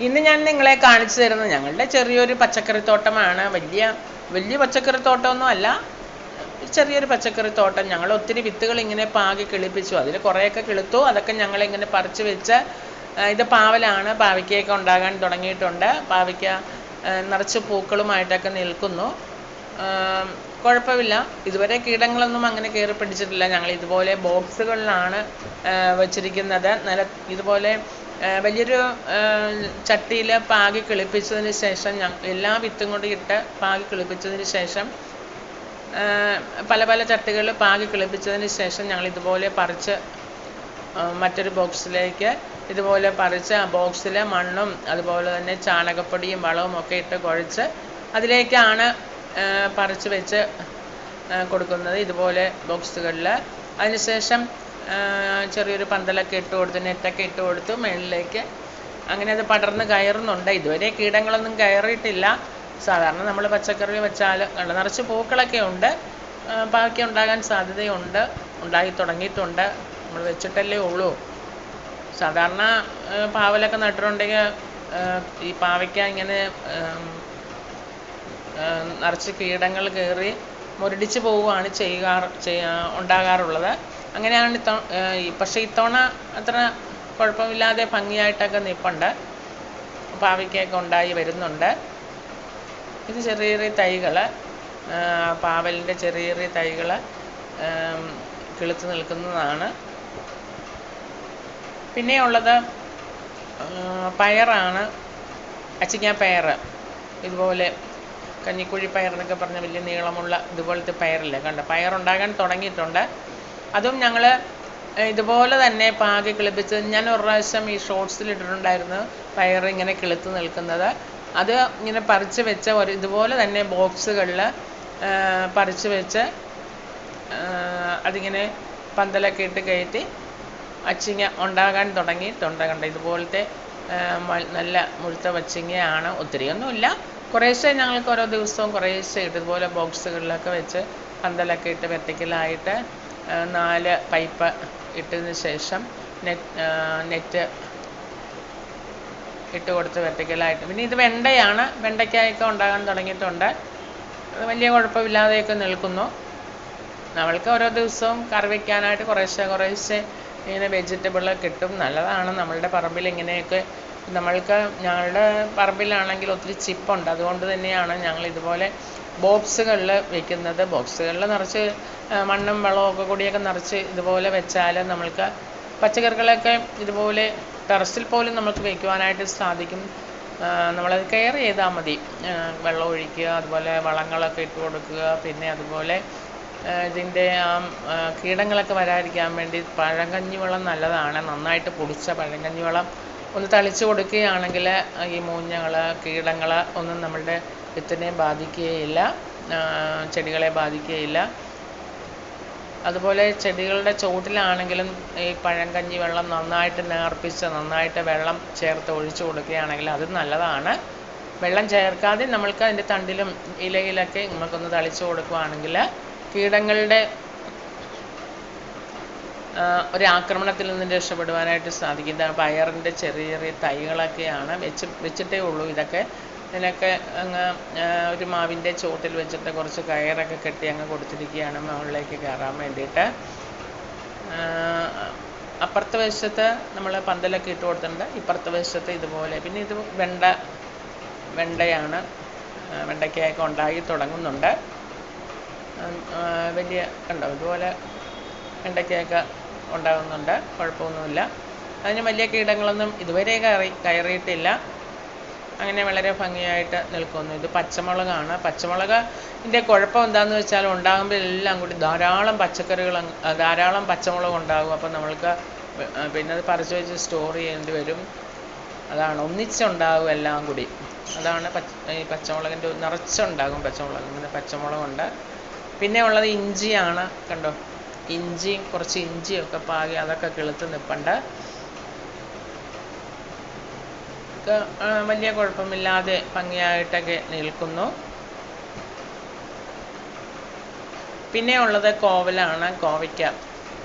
ഇന്ന് ഞാൻ നിങ്ങളെ കാണിച്ചു തരുന്നത് ഞങ്ങളുടെ ചെറിയൊരു പച്ചക്കറിത്തോട്ടമാണ്. വലിയ വലിയ പച്ചക്കറിത്തോട്ടമൊന്നും അല്ല. ചെറിയൊരു പച്ചക്കറിത്തോട്ടം. ഞങ്ങൾ ഒത്തിരി വിത്തുകൾ ഇങ്ങനെ പാകി കിളിപ്പിച്ചു. അതിൽ കുറേയൊക്കെ കിളുത്തു. അതൊക്കെ ഞങ്ങൾ ഇങ്ങനെ പറിച്ച് വെച്ച് ഇത് പാവലാണ്. പാവയ്ക്കയൊക്കെ ഉണ്ടാകാൻ തുടങ്ങിയിട്ടുണ്ട്. പാവയ്ക്ക നിറച്ച് പൂക്കളുമായിട്ടൊക്കെ നിൽക്കുന്നു. കുഴപ്പമില്ല. ഇതുവരെ കീടങ്ങളൊന്നും അങ്ങനെ കയറി പിടിച്ചിട്ടില്ല. ഞങ്ങൾ ഇതുപോലെ ബോക്സുകളിലാണ് വെച്ചിരിക്കുന്നത്. നില ഇതുപോലെ വലിയൊരു ചട്ടിയിൽ പാകി കിളിപ്പിച്ചതിന് ശേഷം എല്ലാ വിത്തും കൂടി ഇട്ട് പാകി കിളിപ്പിച്ചതിന് ശേഷം പല പല ചട്ടികളിൽ പാകി കിളിപ്പിച്ചതിന് ശേഷം ഞങ്ങൾ ഇതുപോലെ പറിച്ച് മറ്റൊരു ബോക്സിലേക്ക് ഇതുപോലെ പറിച്ച് ആ ബോക്സിൽ മണ്ണും അതുപോലെ തന്നെ ചാണകപ്പൊടിയും വളവും ഒക്കെ ഇട്ട് കുഴച്ച് അതിലേക്കാണ് പറിച്ച് വെച്ച് കൊടുക്കുന്നത് ഇതുപോലെ ബോക്സുകളിൽ അതിനുശേഷം ചെറിയൊരു പന്തലൊക്കെ ഇട്ട് കൊടുത്ത് നെറ്റൊക്കെ ഇട്ട് കൊടുത്ത് മുകളിലേക്ക് അങ്ങനെ അത് പടർന്ന് കയറുന്നുണ്ട്. ഇതുവരെ കീടങ്ങളൊന്നും കയറിയിട്ടില്ല. സാധാരണ നമ്മൾ പച്ചക്കറി വെച്ചാൽ നിറച്ച് പൂക്കളൊക്കെ ഉണ്ട്. ബാക്കി ഉണ്ടാകാൻ സാധ്യതയുണ്ട്. ഉണ്ടായി തുടങ്ങിയിട്ടുണ്ട്. നമ്മൾ വെച്ചിട്ടല്ലേ ഉള്ളൂ. സാധാരണ പാവലൊക്കെ നട്ടിട്ടുണ്ടെങ്കിൽ ഈ പാവയ്ക്ക ഇങ്ങനെ നിറച്ച് കീടങ്ങൾ കയറി മുരടിച്ച് പോവുകയാണ് ചെയ്യാറ് ചെയ്യാ ഉണ്ടാകാറുള്ളത്. അങ്ങനെയാണ് ഇത്തവണ പക്ഷേ ഇത്തവണ അത്ര കുഴപ്പമില്ലാതെ ഭംഗിയായിട്ടൊക്കെ നിൽപ്പുണ്ട് പാവയ്ക്കൊക്കെ ഉണ്ടായി വരുന്നുണ്ട്. ഇത് ചെറിയ ചെറിയ തൈകൾ പാവലിന്റെ ചെറിയ ചെറിയ തൈകൾ കിളുത്ത് നിൽക്കുന്നതാണ്. പിന്നെയുള്ളത് ആ, പയറാണ്. അച്ചിങ്ങ പയർ ഇതുപോലെ കഞ്ഞിക്കുഴി പയർ എന്നൊക്കെ പറഞ്ഞ വലിയ നീളമുള്ള ഇതുപോലത്തെ പയറില്ലേ? കണ്ട? പയറുണ്ടാകാൻ തുടങ്ങിയിട്ടുണ്ട്. അതും ഞങ്ങൾ ഇതുപോലെ തന്നെ പാകി കിളിപ്പിച്ച് ഞാൻ ഒരു പ്രാവശ്യം ഈ ഷോർട്സിൽ ഇട്ടിട്ടുണ്ടായിരുന്നു പയർ ഇങ്ങനെ കിളുത്ത് നിൽക്കുന്നത്. അത് ഇങ്ങനെ പറിച്ച് വെച്ച ഒരു ഇതുപോലെ തന്നെ ബോക്സുകളിൽ പറിച്ച് വെച്ച് അതിങ്ങനെ പന്തലൊക്കെ ഇട്ട് കയറ്റി അച്ചിങ്ങ ഉണ്ടാകാൻ തുടങ്ങിയിട്ടുണ്ട്. കണ്ട? ഇതുപോലത്തെ നല്ല മുഴുത്ത പച്ചിങ്ങയാണ് ഒത്തിരിയൊന്നുമില്ല. കുറേശ്ശെ ഞങ്ങൾക്ക് ഓരോ ദിവസവും കുറേശ്ശെ ഇതുപോലെ ബോക്സുകളിലൊക്കെ വെച്ച് പന്തലൊക്കെ ഇട്ട് വെർട്ടിക്കലായിട്ട് നാല് പൈപ്പ് ഇട്ടതിന് ശേഷം നെറ്റ് നെറ്റ് ഇട്ട് കൊടുത്ത് വെർട്ടിക്കലായിട്ട് പിന്നെ ഇത് വെണ്ടയാണ്. വെണ്ടയ്ക്കായൊക്കെ ഉണ്ടാകാൻ തുടങ്ങിയിട്ടുണ്ട്. അത് വലിയ കുഴപ്പമില്ലാതെയൊക്കെ നിൽക്കുന്നു. നമ്മൾക്ക് ഓരോ ദിവസവും കറി വയ്ക്കാനായിട്ട് കുറേശ്ശെ കുറേശ്ശെ ഇങ്ങനെ വെജിറ്റബിൾ കിട്ടും. നല്ലതാണ്. നമ്മളുടെ പറമ്പിൽ ഇങ്ങനെയൊക്കെ നമ്മൾക്ക് ഞങ്ങളുടെ പറമ്പിലാണെങ്കിൽ ഒത്തിരി ചിപ്പുണ്ട്. അതുകൊണ്ട് തന്നെയാണ് ഞങ്ങൾ ഇതുപോലെ ബോക്സുകളിൽ വെക്കുന്നത്. ബോക്സുകളിൽ നിറച്ച് മണ്ണും വെള്ളവും ഒക്കെ കൂടിയൊക്കെ നിറച്ച് ഇതുപോലെ വെച്ചാൽ നമ്മൾക്ക് പച്ചക്കറികളൊക്കെ ഇതുപോലെ ടെറസിൽ പോലും നമുക്ക് വെക്കുവാനായിട്ട് സാധിക്കും. നമ്മളത് കെയർ ചെയ്താൽ മതി. വെള്ളം ഒഴിക്കുക അതുപോലെ വളങ്ങളൊക്കെ ഇട്ട് കൊടുക്കുക പിന്നെ അതുപോലെ ഇതിന്റെ ആ കീടങ്ങളൊക്കെ വരാതിരിക്കാൻ വേണ്ടി പഴങ്കഞ്ഞി വളം നല്ലതാണ്. നന്നായിട്ട് പൊടിച്ച പഴങ്കഞ്ഞി വെള്ളം ഒന്ന് തളിച്ച് കൊടുക്കുകയാണെങ്കിൽ ഈ മൂഞ്ഞകൾ കീടങ്ങൾ ഒന്നും നമ്മളുടെ വിത്തിനെ ബാധിക്കുകയില്ല ചെടികളെ ബാധിക്കുകയില്ല. അതുപോലെ ചെടികളുടെ ചുവട്ടിലാണെങ്കിലും ഈ പഴങ്കഞ്ഞി വെള്ളം നന്നായിട്ട് നേർപ്പിച്ച് നന്നായിട്ട് വെള്ളം ചേർത്ത് ഒഴിച്ചു കൊടുക്കുകയാണെങ്കിൽ അത് നല്ലതാണ്. വെള്ളം ചേർക്കാതെ നമ്മൾക്ക് അതിന്റെ തണ്ടിലും ഇലയിലൊക്കെ നമുക്കൊന്ന് തളിച്ചു കൊടുക്കുകയാണെങ്കിൽ കീടങ്ങളുടെ ആ, ഒരു ആക്രമണത്തിൽ നിന്ന് രക്ഷപ്പെടുവാനായിട്ട് സാധിക്കും. ഇത് പയറിന്റെ ചെറിയ ചെറിയ തൈകളൊക്കെയാണ് വെച്ച് വെച്ചിട്ടേ ഉള്ളൂ. ഇതൊക്കെ ഇതിനൊക്കെ അങ്ങ് ഒരു മാവിന്റെ ചോട്ടിൽ വെച്ചിട്ട് കുറച്ച് കയറൊക്കെ കെട്ടി അങ്ങ് കൊടുത്തിരിക്കുകയാണ് മുകളിലേക്ക് കയറാൻ വേണ്ടിയിട്ട്. അപ്പുറത്തെ വശത്ത് നമ്മൾ പന്തലൊക്കെ ഇട്ട് കൊടുത്തിട്ടുണ്ട്. ഇപ്പുറത്തെ വശത്ത് ഇതുപോലെ. പിന്നെ ഇത് വെണ്ട വെണ്ടയാണ് വെണ്ടയ്ക്കയൊക്കെ ഉണ്ടായി തുടങ്ങുന്നുണ്ട്. വലിയ കണ്ടോ ഇതുപോലെ വെണ്ടയ്ക്കയൊക്കെ ഉണ്ടാകുന്നുണ്ട്. കുഴപ്പമൊന്നുമില്ല. അതിന് വലിയ കീടങ്ങളൊന്നും ഇതുവരെ കയറി കയറിയിട്ടില്ല. അങ്ങനെ വളരെ ഭംഗിയായിട്ട് നിൽക്കുന്നു. ഇത് പച്ചമുളകാണ്. പച്ചമുളക് ഇതിന്റെ കുഴപ്പം എന്താണെന്ന് വെച്ചാൽ ഉണ്ടാകുമ്പോൾ എല്ലാം കൂടി ധാരാളം പച്ചക്കറികൾ ധാരാളം പച്ചമുളക് ഉണ്ടാകും. അപ്പോൾ നമ്മൾക്ക് പിന്നെ അത് പറിച്ച് വെച്ച് സ്റ്റോർ ചെയ്യേണ്ടി വരും. അതാണ് ഒന്നിച്ചുണ്ടാകും എല്ലാം കൂടി. അതാണ് പച്ച ഈ പച്ചമുളകിന്റെ നിറച്ചുണ്ടാകും പച്ചമുളക്. ഇങ്ങനെ പച്ചമുളകുണ്ട്. പിന്നെ ഉള്ളത് ഇഞ്ചിയാണ്. കണ്ടോ? ഇഞ്ചിയും കുറച്ച് ഇഞ്ചിയൊക്കെ പാകി അതൊക്കെ കിളുത്ത് നിൽപ്പുണ്ട് വലിയ കുഴപ്പമില്ലാതെ ഭംഗിയായിട്ടൊക്കെ നിൽക്കുന്നു. പിന്നെ ഉള്ളത് കോവലാണ് കോവയ്ക്ക.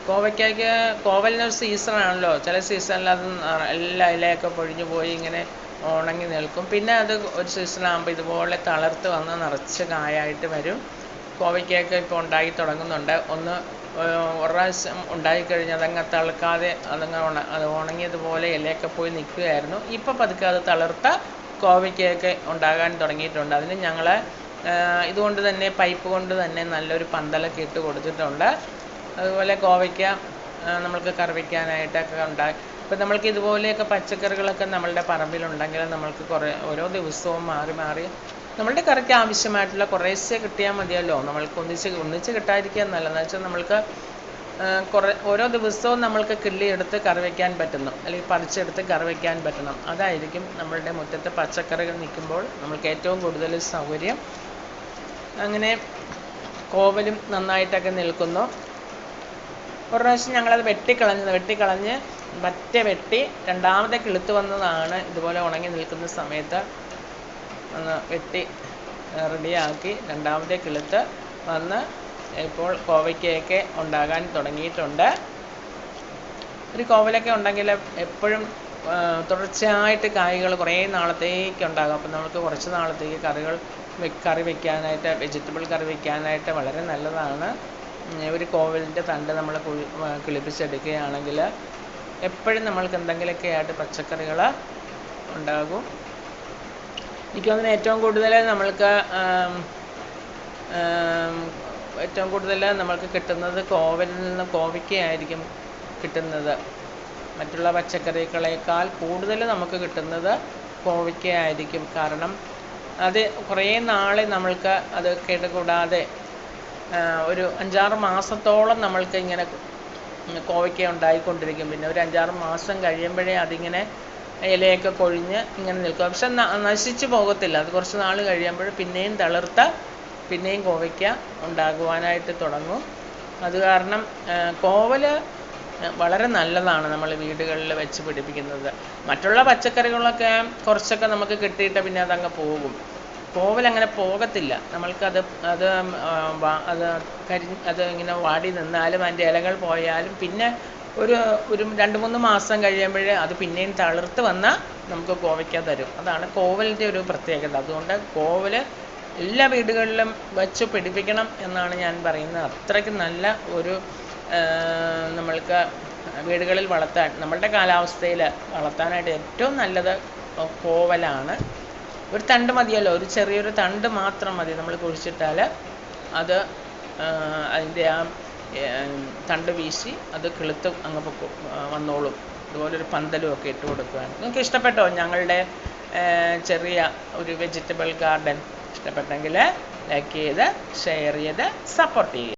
കോവയ്ക്കയ്ക്ക് കോവലിനൊരു സീസണാണല്ലോ. ചില സീസണിൽ അത് എല്ലാ ഇലയൊക്കെ പൊഴിഞ്ഞു പോയി ഇങ്ങനെ ഉണങ്ങി നിൽക്കും. പിന്നെ അത് ഒരു സീസണാകുമ്പോൾ ഇതുപോലെ തളർത്ത് വന്ന് നിറച്ച് കായായിട്ട് വരും. കോവയ്ക്കൊക്കെ ഇപ്പോൾ ഉണ്ടായി തുടങ്ങുന്നുണ്ട്. ഒന്ന് ഏർ ഒരു പ്രാവശ്യം ഉണ്ടായിക്കഴിഞ്ഞാൽ അതങ്ങ് തളുക്കാതെ അതങ്ങ് ഉണ അത് ഉണങ്ങിയതുപോലെ ഇലയൊക്കെ പോയി നിൽക്കുകയായിരുന്നു. ഇപ്പോൾ പതുക്കെ അത് തളിർത്ത കോവയ്ക്കൊക്കെ ഉണ്ടാകാൻ തുടങ്ങിയിട്ടുണ്ട്. അതിന് ഞങ്ങൾ ഇതുകൊണ്ട് തന്നെ പൈപ്പ് കൊണ്ട് തന്നെ നല്ലൊരു പന്തലൊക്കെ ഇട്ട് കൊടുത്തിട്ടുണ്ട്. അതുപോലെ കോവയ്ക്ക നമ്മൾക്ക് കറി വയ്ക്കാനായിട്ടൊക്കെ ഉണ്ടായി ഇപ്പം നമ്മൾക്ക് ഇതുപോലെയൊക്കെ പച്ചക്കറികളൊക്കെ നമ്മളുടെ പറമ്പിലുണ്ടെങ്കിൽ നമ്മൾക്ക് കുറേ ഓരോ ദിവസവും മാറി മാറി നമ്മളുടെ കറിക്ക് ആവശ്യമായിട്ടുള്ള കുറേശ്ശെ കിട്ടിയാൽ മതിയല്ലോ. നമ്മൾക്ക് ഒന്നിച്ച് ഒന്നിച്ച് കിട്ടാതിരിക്കുക നല്ലതെന്ന് വെച്ചാൽ നമ്മൾക്ക് കുറേ ഓരോ ദിവസവും നമ്മൾക്ക് കിള്ളിയെടുത്ത് കറി വയ്ക്കാൻ പറ്റുന്നു. അല്ലെങ്കിൽ പറിച്ചെടുത്ത് കറി വയ്ക്കാൻ പറ്റണം. അതായിരിക്കും നമ്മളുടെ മുറ്റത്തെ പച്ചക്കറികൾ നിൽക്കുമ്പോൾ നമ്മൾക്ക് ഏറ്റവും കൂടുതൽ സൗകര്യം. അങ്ങനെ കോവലും നന്നായിട്ടൊക്കെ നിൽക്കുന്നു. ഒരു പ്രാവശ്യം ഞങ്ങളത് വെട്ടിക്കളഞ്ഞത് വെട്ടിക്കളഞ്ഞ് മറ്റേ വെട്ടി രണ്ടാമത്തെ കിളുത്ത് വന്നതാണ് ഇതുപോലെ ഉണങ്ങി നിൽക്കുന്ന സമയത്ത്. ഒന്ന് വെട്ടി റെഡിയാക്കി രണ്ടാമത്തെ കിളുത്ത് വന്ന് ഇപ്പോൾ കോവയ്ക്കയൊക്കെ ഉണ്ടാകാൻ തുടങ്ങിയിട്ടുണ്ട്. ഒരു കോവലൊക്കെ ഉണ്ടെങ്കിൽ എപ്പോഴും തുടർച്ചയായിട്ട് കായ്കൾ കുറേ നാളത്തേക്ക് ഉണ്ടാകും. അപ്പം നമുക്ക് കുറച്ച് നാളത്തേക്ക് കറികൾ കറി വെക്കാനായിട്ട് വെജിറ്റബിൾ കറി വെക്കാനായിട്ട് വളരെ നല്ലതാണ്. ഒരു കോവലിന്റെ തണ്ട് നമ്മൾ കിളിപ്പിച്ചെടുക്കുകയാണെങ്കിൽ എപ്പോഴും നമ്മൾക്ക് എന്തെങ്കിലുമൊക്കെ ആയിട്ട് പച്ചക്കറികൾ ഉണ്ടാകും. എനിക്ക് തോന്നുന്നു ഏറ്റവും കൂടുതൽ നമ്മൾക്ക് ഏറ്റവും കൂടുതൽ നമ്മൾക്ക് കിട്ടുന്നത് കോവലിൽ നിന്ന് കോവയ്ക്കായിരിക്കും കിട്ടുന്നത്. മറ്റുള്ള പച്ചക്കറികളേക്കാൾ കൂടുതൽ നമുക്ക് കിട്ടുന്നത് കോവയ്ക്കായിരിക്കും കാരണം അത് കുറേ നാളെ നമ്മൾക്ക് അത് കേടുകൂടാതെ ഒരു അഞ്ചാറ് മാസത്തോളം നമ്മൾക്ക് ഇങ്ങനെ കോവയ്ക്ക ഉണ്ടായിക്കൊണ്ടിരിക്കും. പിന്നെ ഒരു അഞ്ചാറ് മാസം കഴിയുമ്പോഴേ അതിങ്ങനെ ഇലയൊക്കെ കൊഴിഞ്ഞ് ഇങ്ങനെ നിൽക്കും. പക്ഷെ നശിച്ചു പോകത്തില്ല. അത് കുറച്ച് നാൾ കഴിയുമ്പോൾ പിന്നെയും തളിർത്ത പിന്നെയും കോവയ്ക്ക ഉണ്ടാകുവാനായിട്ട് തുടങ്ങും. അത് കാരണം കോവൽ വളരെ നല്ലതാണ് നമ്മൾ വീടുകളിൽ വെച്ച് പിടിപ്പിക്കുന്നത്. മറ്റുള്ള പച്ചക്കറികളൊക്കെ കുറച്ചൊക്കെ നമുക്ക് കിട്ടിയിട്ട് പിന്നെ അതങ്ങ് പോകും. കോവൽ അങ്ങനെ പോകത്തില്ല. നമ്മൾക്കത് അത് അത് കരി അത് ഇങ്ങനെ വാടി നിന്നാലും അതിന്റെ ഇലകൾ പോയാലും പിന്നെ ഒരു ഒരു രണ്ട് മൂന്ന് മാസം കഴിയുമ്പോൾ അത് പിന്നെയും തളിർത്ത് വന്നാൽ നമുക്ക് കോവയ്ക്ക തരും. അതാണ് കോവലിന്റെ ഒരു പ്രത്യേകത. അതുകൊണ്ട് കോവൽ എല്ലാ വീടുകളിലും വെച്ച് പിടിപ്പിക്കണം എന്നാണ് ഞാൻ പറയുന്നത്. അത്രയ്ക്ക് നല്ല ഒരു നമ്മൾക്ക് വീടുകളിൽ വളർത്താൻ നമ്മളുടെ കാലാവസ്ഥയിൽ വളർത്താനായിട്ട് ഏറ്റവും നല്ലത് കോവലാണ്. ഒരു തണ്ട് മതിയല്ലോ. ഒരു ചെറിയൊരു തണ്ട് മാത്രം മതി നമ്മൾ കുഴിച്ചിട്ടാൽ. അത് അതിന്റെ ആ തണ്ട് വീശി അത് കിളുത്ത് അങ്ങ് പൊക്കോ വന്നോളും. ഇതുപോലൊരു പന്തലും ഒക്കെ ഇട്ട് കൊടുക്കുകയാണ് നിങ്ങൾക്ക് ഇഷ്ടപ്പെട്ടോ? ഞങ്ങളുടെ ചെറിയ ഒരു വെജിറ്റബിൾ ഗാർഡൻ ഇഷ്ടപ്പെട്ടെങ്കിൽ ലൈക്ക് ചെയ്ത് ഷെയർ ചെയ്ത് സപ്പോർട്ട് ചെയ്യുക.